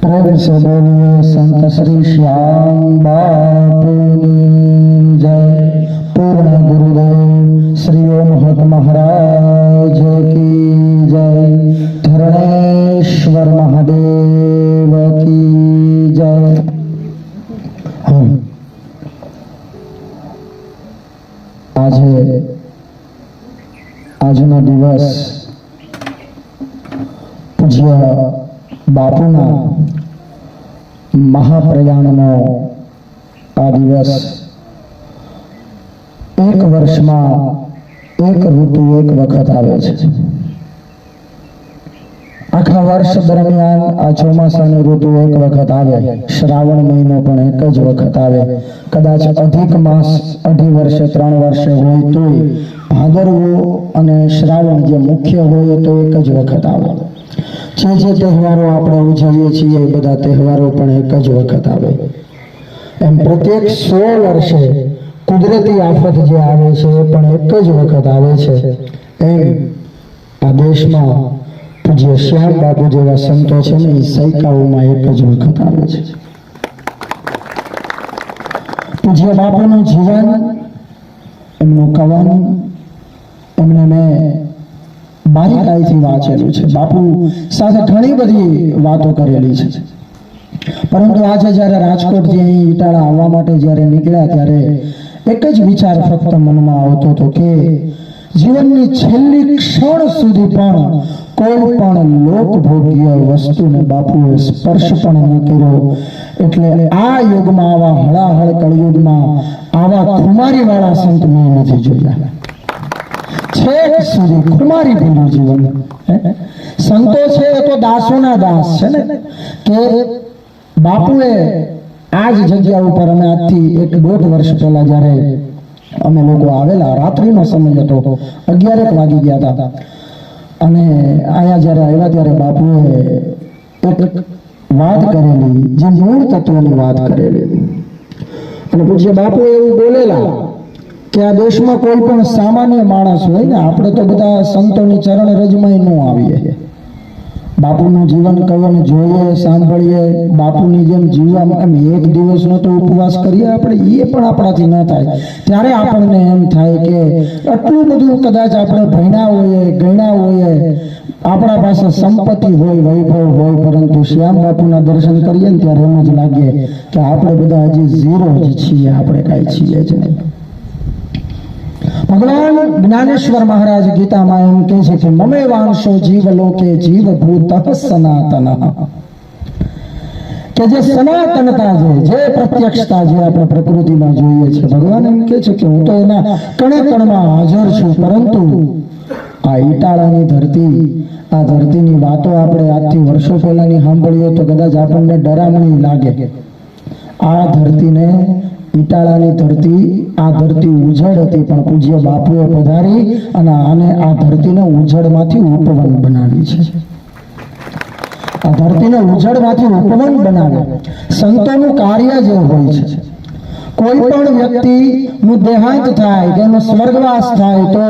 પ્રેમ સે સંત શ્રી શ્યામ બાપુની જય પૂર્ણ ગુરુદેવ શ્રી ઓમ મહારાજ કી જય ધરણેશ્વર મહાદેવ કી જય. આજે આજનો દિવસ પૂજ્ય બાપુના મહાપ્રયાણનો આ દિવસ એક વર્ષમાં એક ઋતુ એક વખત આવે છે. આખા વર્ષ દરમિયાન આ ચોમાસાની ઋતુ એક વખત આવે, શ્રાવણ મહિનો પણ એક જ વખત આવે. કદાચ અધિક માસ, અઢી વર્ષે, ત્રણ વર્ષે હોય તોય ભાદરવો અને શ્રાવણ જે મુખ્ય હોય તો એક જ વખત આવે. જે જે તહેવારો આપણે ઉજવીએ છીએ એ બધા તહેવારો પણ એક જ વખત આવે. એમ પ્રત્યેક સો વર્ષે કુદરતી આફત જે આવે છે એ પણ એક જ વખત આવે છે. એમ આ દેશમાં પૂજ્ય શ્યામ બાપુ જેવા સંતો છે ને, એ સૈકાઓમાં એક જ વખત આવે છે. પૂજ્ય બાપુનું જીવન એમનું કવન એમને મેં બારીકાઈથી વાંચેલું છે. બાપુ સાથે ઘણી બધી વાતો કરેલી છે. પરંતુ આજે જ્યારે રાજકોટથી અહીં ઇટાળા આવવા માટે જ્યારે નીકળ્યા ત્યારે એક જ વિચાર ફક્ત મનમાં આવતો હતો કે જીવનની છેલ્લી ક્ષણ સુધી પણ કોઈ પણ લોકભોગ્ય વસ્તુને બાપુએ સ્પર્શ પણ ન કર્યો. એટલે આ યુગમાં, આવા હળાહળ કળયુગમાં, આવા ખુમારીવાળા સંત મેં નથી જોયા. છેક સુધી ખુમારી ભૂલું જીવન. સંતો છે એ તો દાસોના દાસ છે ને? કે બાપુએ આ જ જગ્યા ઉપર અમે આજથી એક દોઢ વર્ષ પહેલા જ્યારે અમે લોકો આવેલા, રાત્રિનો સમય હતો, અગિયારેક વાગી ગયા હતા. અને આયા જ્યારે આવ્યા ત્યારે બાપુએ એક વાત કરેલી, જે મૂળ તત્વની વાત કરેલી. અને પૂજ્ય બાપુ એવું બોલેલા કે આ દેશમાં કોઈ પણ સામાન્ય માણસ હોય ને, આપણે તો બધા સંતોની ચરણ રજમાં ન આવીએ. બાપુનું જીવન કવન જોઈએ, સાંભળીએ, બાપુની જેમ જીવવા એમ એક દિવસનો તો ઉપવાસ કરીએ આપણે એ પણ આપણાથી ન થાય. ત્યારે આપણને એમ થાય કે આટલું બધું કદાચ આપણે ભણ્યા હોઈએ, ગણ્યા હોઈએ, આપણા પાસે સંપત્તિ હોય, વૈભવ હોય, પરંતુ શ્યામ બાપુના દર્શન કરીએ ને ત્યારે એમ જ લાગે કે આપણે બધા હજી ઝીરો જ છીએ, આપણે કાંઈ છીએ જ નહીં. ભગવાન જ્ઞાનેશ્વર મહારાજ ગીતામાં એમ કહે છે કે, મમે વાંશો જીવ લોકે જીવ ભૂત સનાતન. કે જે સનાતનતા છે, જે પ્રત્યક્ષતા જે આપણે પ્રકૃતિમાં જોઈએ છે, ભગવાન એમ કે છે કે, હું તો એના કણે કણમાં હાજર છું, પરંતુ આ ઈટાળાની ધરતી, આ ધરતીની વાતો આપણે આજથી વર્ષો પહેલાની સાંભળીએ તો કદાચ આપણને ડરામણી લાગે. આ ધરતીને ઈટાળાની ધરતી, આ ધરતી ઉજળ હતી, પણ પૂજ્ય બાપુએ પધારી અને આને આ ધરતીને ઉજળમાંથી ઉપવન બનાવી છે. આ ધરતીને ઉજળમાંથી ઉપવન બનાવે. સંતોનું કાર્ય જે હોય છે. કોઈ પણ વ્યક્તિનું દેહાંત થાય કે એનો સ્વર્ગવાસ થાય તો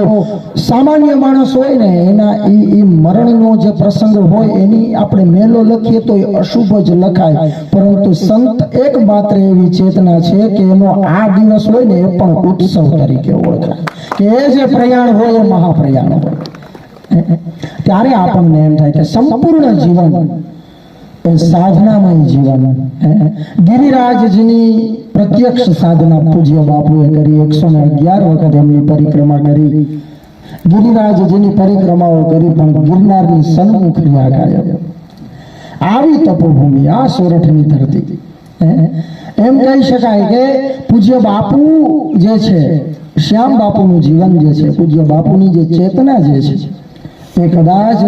સામાન્ય માણસ હોય ને એના એ મરણનો જે પ્રસંગ હોય એની આપણે મેલો લખીએ તો એ અશુભ જ લખાય. પરંતુ સંત એક માત્ર એવી ચેતના છે કે એનો આ દિવસ હોય ને એ પણ ઉત્સવ તરીકે ઓળખાય. કે એ જે પ્રયાણ હોય એ મહાપ્રયાણ હોય. ત્યારે આપણને એમ થાય કે સંપૂર્ણ જીવન એ સાધનામય જીવન. ગિરિરાજજીની પ્રત્યક્ષ સાધના પૂજ્ય બાપુએ કરી. એકસો ને અગિયાર વખત એમની પરિક્રમા કરી. ગિરિરાજજીની પરિક્રમાઓ કરી પણ ગિરનારની સન્મુખ રહ્યા આવી તપોભૂમિ, આ સોરઠની ધરતી. એમ કહી શકાય કે પૂજ્ય બાપુ જે છે, શ્યામ બાપુનું જીવન જે છે, પૂજ્ય બાપુની જે ચેતના જે છે, એ કદાચ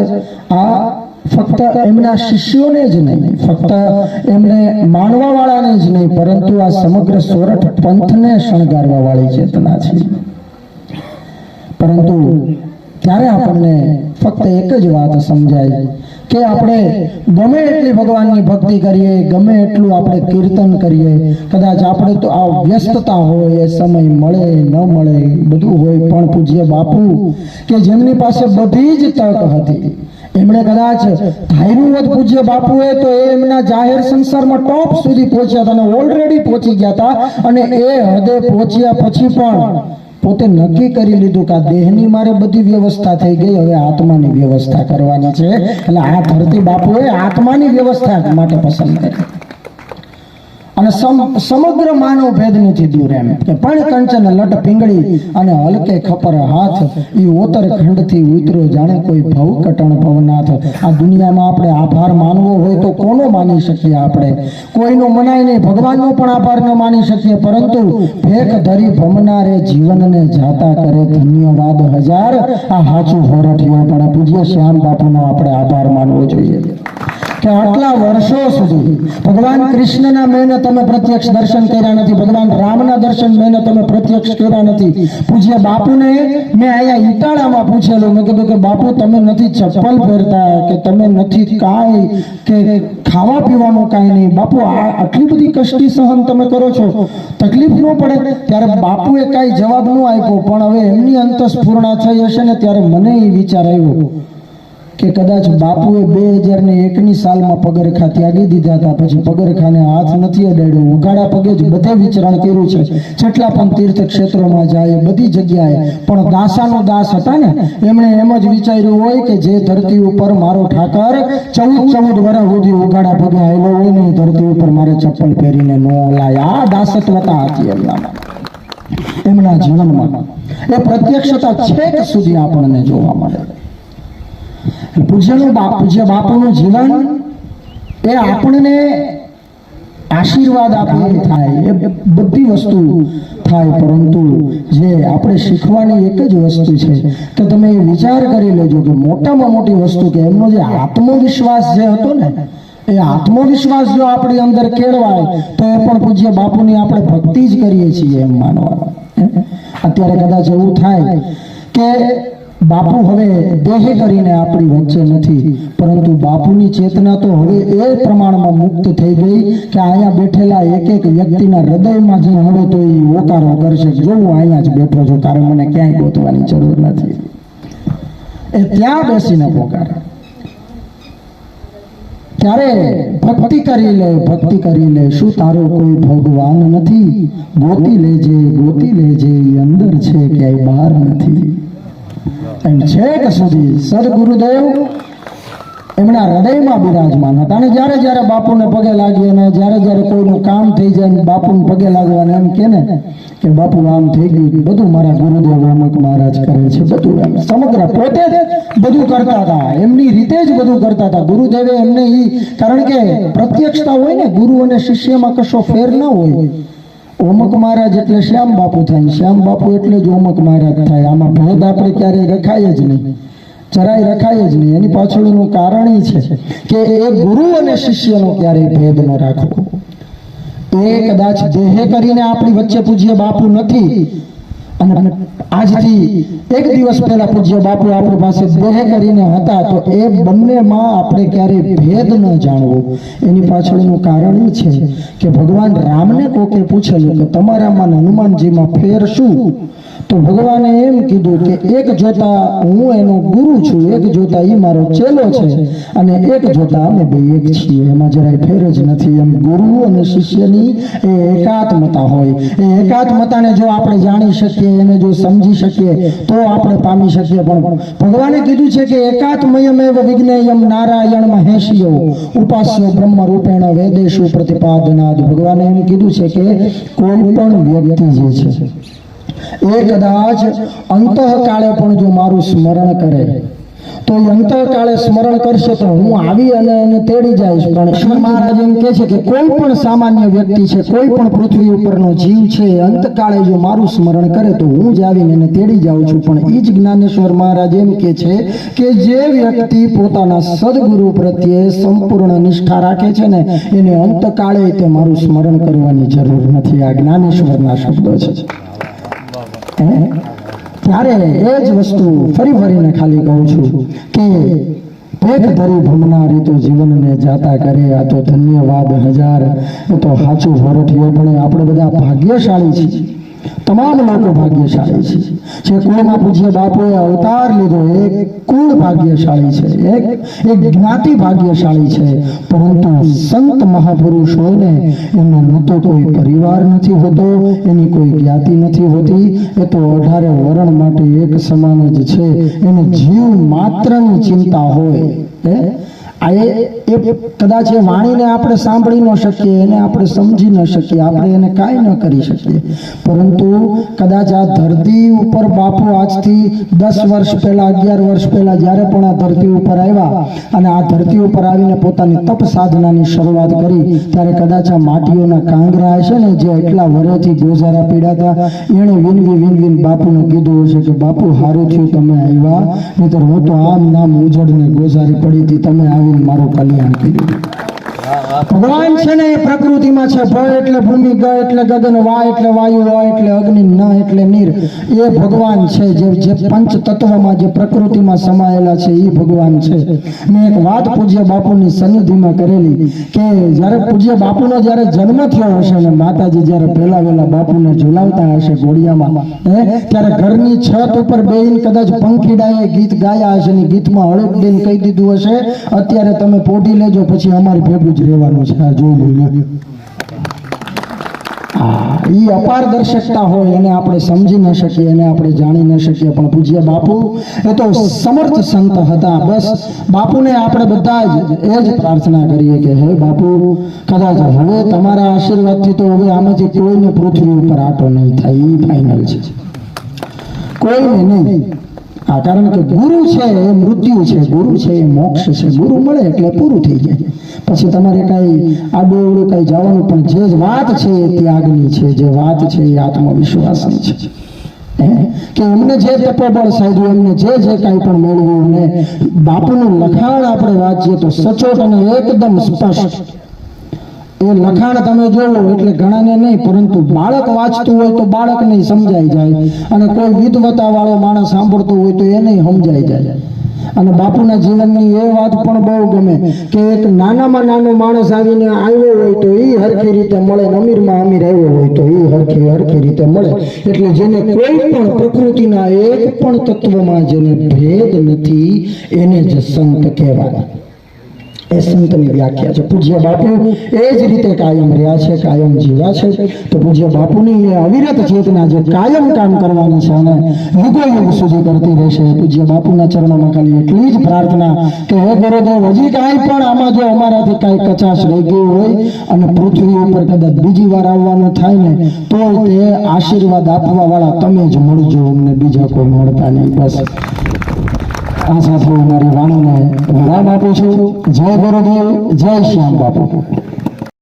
આ ફક્ત એમના શિષ્યોને જ નહીં, ફક્ત એમને માનવા વાળાને જ નહીં, પરંતુ આ સમગ્ર સોરઠ પંથને શણગારવા વાળી ચેતના છે. પરંતુ ત્યારે આપણને ફક્ત એક જ વાત સમજાય કે આપણે ગમે એટલી ભગવાનની ભક્તિ કરીએ, ગમે એટલું આપણે કીર્તન કરીએ, કદાચ આપણે તો આ વ્યસ્તતા હોય, એ સમય મળે, ન મળે, બધું હોય, પણ પૂજ્ય બાપુ કે જેમની પાસે બધી જ તક હતી એમણે કદાચ ધાર્યું હોત પૂજ્ય બાપુએ, તો એ એમના જાહેર સંસારમાં ટોપ સુધી પહોંચ્યા હતા અને ઓલરેડી પહોંચી ગયા હતા અને એ હદે પહોંચ્યા પછી પણ પોતે નક્કી કરી લીધું કે આ દેહની મારે બધી વ્યવસ્થા થઈ ગઈ, હવે આત્માની વ્યવસ્થા કરવાની છે. એટલે આ ધરતી બાપુએ આત્માની વ્યવસ્થા માટે પસંદ કરી. અને સમગ્ર માનવ ભેદ નથી દૂર એમ. કે પણ કંચન, લટ, પીંગળી અને હલકે ખપર હાથ, ઈ ઓતર ખંડથી ઉતરો જાણે કોઈ ભવ કટણ ભવનાથ. આ દુનિયામાં આપણે આભાર માનવો હોય તો કોનો માની શકીએ આપણે? કોઈનો મનાય નહીં, ભગવાનનો પણ આભાર ન માની શકીએ. પરંતુ ભેખ ધરી ભમનારે જીવનને જાતા કરે ધન્યવાદ હજાર. આ હાચું હોરઠિયો પણ પૂજ્ય શ્યામ બાપુનો આપણે આભાર માનવો જોઈએ. કે આટલા વર્ષો સુધી ભગવાન કૃષ્ણના મેને તમે પ્રત્યક્ષ દર્શન કર્યા નથી, ભગવાન રામના દર્શન મેને તમે પ્રત્યક્ષ કર્યા નથી. પૂજ્ય બાપુને મેં અહીંયા ઈટાળામાં પૂછેલું, મેં કીધું કે બાપુ, તમે નથી ચપ્પલ પહેરતા કે તમે નથી કાંઈ કે ખાવા પીવાનું કાંઈ નહીં. બાપુ, આ આટલી બધી કષ્ટી સહન તમે કરો છો? તકલીફ ન પડે? ત્યારે બાપુએ કાંઈ જવાબ ન આપ્યો, પણ હવે એમની અંતસ્ફૂર્ણા થઈ હશે ને ત્યારે મને એ વિચાર આવ્યો. કે કદાચ બાપુએ બે હજાર ને એકની સાલમાં પગરખા ત્યાગી દીધા હતા, પછી પગરખાને હાથ નથી અડાડ્યો. ઉઘાડા પગે જ બધે વિચરણ કર્યું છે. જેટલા પણ તીર્થ ક્ષેત્રોમાં જાય, બધી જગ્યાએ. પણ દાસાનો દાસ હતા ને, એમણે એમ જ વિચાર્યું હોય કે જે ધરતી ઉપર મારો ઠાકર ચૌદ ચૌદ વર્ષ સુધી ઉઘાડા પગે આવેલો હોય ને ધરતી ઉપર મારે ચપ્પલ પહેરીને ન લાય. આ દાસત્વતા હતી એમનામાં. એમના જીવનમાં. એ પ્રત્યક્ષતા છેક સુધી આપણને જોવા મળે. પૂજ્યનું પૂજ્ય બાપુનું જીવન એ આપણને આશીર્વાદ આપે થાય, એ બધી વસ્તુ થાય. પરંતુ જે આપણે શીખવાની એક જ વસ્તુ છે કે તમે વિચાર કરી લેજો કે મોટામાં મોટી વસ્તુ કે એમનો જે આત્મવિશ્વાસ જે હતો ને, એ આત્મવિશ્વાસ જો આપણી અંદર કેળવાય, તો એ પણ પૂજ્ય બાપુની આપણે ભક્તિ જ કરીએ છીએ એમ માનવા અત્યારે કદાચ એવું થાય કે બાપુ હવે દેહ કરીને આપણી વચ્ચે નથી. પરંતુ બાપુની ચેતના તો હવે એ પ્રમાણમાં મુક્ત થઈ ગઈ કે અહીંયા બેઠેલા એક એક વ્યક્તિના હૃદયમાં જે હવે તો એ ઓકારો કરશે જો હું અહીંયા જ બેઠો છું, તારે મને ક્યાંય ગોતવાની જરૂર નથી. એ ત્યાં બેસીને પોકારે. ત્યારે ભક્તિ કરી લે, ભક્તિ કરી લે. શું તારો કોઈ ભગવાન નથી? ગોતી લેજે ગોતી લેજે અંદર છે, ક્યાંય બહાર નથી. એમ છેક સુધી સદગુરુદેવ એમના હૃદયમાં બિરાજમાન હતા. અને જ્યારે જ્યારે બાપુને પગે લાગી અને જ્યારે જ્યારે કોઈનું કામ થઈ જાય ને બાપુને પગે લાગવાને એમ કે ને કે બાપુ આમ થઈ ગયું બધું મારા ગુરુદેવ અમુક મહારાજ કરે છે. બધું એમ સમગ્ર પોતે જ બધું કરતા હતા. એમની રીતે જ બધું કરતા હતા. ગુરુદેવે એમને એ કારણ કે પ્રત્યક્ષતા હોય ને ગુરુ અને શિષ્યમાં કશો ફેર ન હોય. ઓમક મહારાજ એટલે શ્યામ બાપુ થાય. શ્યામ બાપુ એટલે જ ઓમક મહારાજ થાય. આમાં ભેદ આપણે ક્યારેય રખાય જ નહીં. જરાય રખાય જ નહીં. એની પાછળનું કારણ ઈ છે કે એ ગુરુ અને શિષ્યનો ક્યારેય ભેદ ન રાખવો. એ કદાચ દેહે કરીને આપણી વચ્ચે પૂજ્ય બાપુ નથી અને આજથી એક દિવસ પહેલા પૂજ્ય બાપુ આપણી પાસે દેહ કરીને હતા તો એ બંનેમાં આપણે ક્યારેય ભેદ ન જાણવો. એની પાછળનું કારણ એ છે કે ભગવાન રામને કોકે પૂછેલું કે તમારામાં હનુમાનજીમાં ફેર શું? તો ભગવાને એમ કીધું કે એક જોતા હું એનો ગુરુ છું, એક જોતા એ મારો ચેલો છે અને એક જોતા અમે બે એક છીએ. એમાં જરાય ફેર જ નથી. એમ ગુરુ અને શિષ્યની એ એકાત્મતા હોય. એ એકાત્મતાને જો આપણે જાણી શકીએ એને જો સમજી શકીએ, તો આપણે પામી શકીએ. પણ ભગવાને કીધું છે કે એકાત્મયમેવ વિજ્ઞેયમ નારાયણ મહેશિયો, ઉપાસ્યો બ્રહ્મ રૂપેણ વેદેશુ પ્રતિપાદનાદ. ભગવાને એમ કીધું છે કે કોઈ પણ વ્યક્તિ જે છે, એ કદાચ અંતઃકાળે પણ જો મારું સ્મરણ કરે તો એ અંતઃકાળે સ્મરણ કરશે તો હું આવી અને એને તેડી જઈશ. પણ શ્રી મહારાજ એમ કહે છે કે કોઈ પણ સામાન્ય વ્યક્તિ છે, કોઈ પણ પૃથ્વી ઉપરનો જીવ છે અંતકાળે જો મારું સ્મરણ કરે તો હું જ આવીને એને તેડી જાઉં છું. પણ એ જ જ્ઞાનેશ્વર મહારાજ એમ કે છે કે જે વ્યક્તિ પોતાના સદગુરુ પ્રત્યે સંપૂર્ણ નિષ્ઠા રાખે છે ને, એને અંતકાળે તે મારું સ્મરણ કરવાની જરૂર નથી. આ જ્ઞાનેશ્વરના શબ્દો છે. હે? ત્યારે એ જ વસ્તુ ફરી ફરીને ખાલી કહું છું કે પેટ ધરી ભમનારી તો જીવનને જાતા કરે, આ તો ધન્યવાદ હજાર, એ તો સાચું ભરઠિયો પણ આપણે બધા ભાગ્યશાળી છીએ. તમામ લોકો ભાગ્યશાળી છે. જે કુળમાં પૂજ્ય બાપુએ અવતાર લીધો, એ કુળ ભાગ્યશાળી છે. એક એક જ્ઞાતિ ભાગ્યશાળી છે. પરંતુ સંત મહાપુરુષોને એનો ન કોઈ પરિવાર નથી હોતો, એની કોઈ જ્ઞાતિ નથી હોતી. એ તો અઢારે વરણ માટે એક સમાન જ છે. એને જીવ માત્રની ચિંતા હોય. આ એ કદાચ એ વાણીને આપણે સાંભળી ન શકીએ, એને આપણે સમજી ન શકીએ, આપણે એને કાંઈ ન કરી શકીએ. પરંતુ કદાચ આ ધરતી ઉપર બાપુ આજથી દસ વર્ષ પહેલા, અગિયાર વર્ષ પહેલા જ્યારે પણ આ ધરતી ઉપર આવ્યા અને આ ધરતી ઉપર આવીને પોતાની તપ સાધનાની શરૂઆત કરી, ત્યારે કદાચ આ માટીઓના કાંગરા છે ને જે એટલા વર્ષથી ગોઝારા પીડાતા એણે વિનવી વિનવીન બાપુને કીધું હશે કે, બાપુ સારું થયું તમે આવ્યા, નહીતર હું તો આમ નામ ઉજળને ગોઝારી પડી હતી, તમે આવીને મારું કલ્યાણ કર્યું ભગવાન છે ને એ પ્રકૃતિમાં છે. ભ એટલે ભૂમિ ગ એટલે ગગન વા એટલે વાયુ વ એટલે અગ્નિ, ન એટલે નીર. એ ભગવાન છે જે જે પંચ તત્વમાં જે પ્રકૃતિમાં સમાયેલા છે એ ભગવાન છે. મેં એક વાત પૂજ્ય બાપુની સન્નિધિમાં કરેલી કે જ્યારે પૂજ્ય બાપુનો જ્યારે જન્મ થયો હશે ને માતાજી જ્યારે પહેલા વહેલા બાપુને ઝુલાવતા હશે ઘોડિયામાં હે, ત્યારે ઘરની છત ઉપર બેહીને કદાચ પંખીડાએ ગીત ગાયા હશે ને ગીતમાં હળક દિન કહી દીધું હશે, અત્યારે તમે પોઢી લેજો, પછી અમારી ભેગું જ રહેવાનું છે જોઈ લો હા એ હોય એને આપણે સમજી ન શકીએ, એને આપણે જાણી ન શકીએ. પણ પૂજ્ય બાપુ એ તો સમર્થ સંત હતા. બસ બાપુને આપણે બધા જ એ જ પ્રાર્થના કરીએ કે, હે બાપુ, કદાચ હવે તમારા આશીર્વાદથી તો હવે આમાંથી કોઈને પૃથ્વી ઉપર આટો નહીં થાય એ ફાઇનલ છે. કોઈને નહીં. કારણ કે ગુરુ છે એ મૃત્યુ છે, ગુરુ છે એ મોક્ષ છે. ગુરુ મળે એટલે પૂરું થઈ જાય. પછી તમારે કાંઈ આડું કાંઈ જવાનું પણ જે વાત છે એ ત્યાગની છે, જે વાત છે એ આત્મવિશ્વાસની છે. કે એમને જે તપોબળ સાધ્યું એમને જે જે કાંઈ પણ મેળવ્યું અને બાપુનું લખાણ આપણે વાંચીએ તો સચોટ અને એકદમ સ્પષ્ટ. એ લખાણ તમે જોવો એટલે ઘણાને નહીં, પરંતુ બાળક વાંચતું હોય તો બાળકને સમજાઈ જાય. અને કોઈ વિદવતા વાળો માણસ સાંભળતો હોય તો એને સમજાઈ જાય. અને બાપુના જીવનની એ વાત પણ બહુ ગમે કે એક નાનામાં નાનો માણસ આવીને આવ્યો હોય તો એ હરખી રીતે મળે અમીરમાં અમીર આવ્યો હોય તો એ હરખી હરખી રીતે મળે. એટલે જેને કોઈ પણ પ્રકૃતિના એક પણ તત્વમાં જેને ભેદ નથી, એને જ સંત કહેવાય. એ સંતની વ્યાખ્યા છે. પૂજ્ય બાપુ એ જ રીતે કાયમ રહ્યા છે, કાયમ જીવ્યા છે. તો પૂજ્ય બાપુની એ અવિરત ચેતના જે કાયમ કામ કરવાની છે અને યુગો યુગ સુધી કરતી રહેશે. પૂજ્ય બાપુના ચરણોમાં ખાલી એટલી જ પ્રાર્થના કે હે ગુરુદેવ હજી કાંઈ પણ આમાં જો અમારાથી કાંઈ કચાશ રહી ગયું હોય અને પૃથ્વી ઉપર કદાચ બીજી વાર આવવાનું થાય ને તો તે આશીર્વાદ આપવા વાળા તમે જ મળજો. અમને બીજા કોઈ મળતા નહીં. બસ. આ સાથે અમારી મારી વાણીને વિરામ આપું છું. જય ગુરુદેવ જય શ્યામ બાપુ.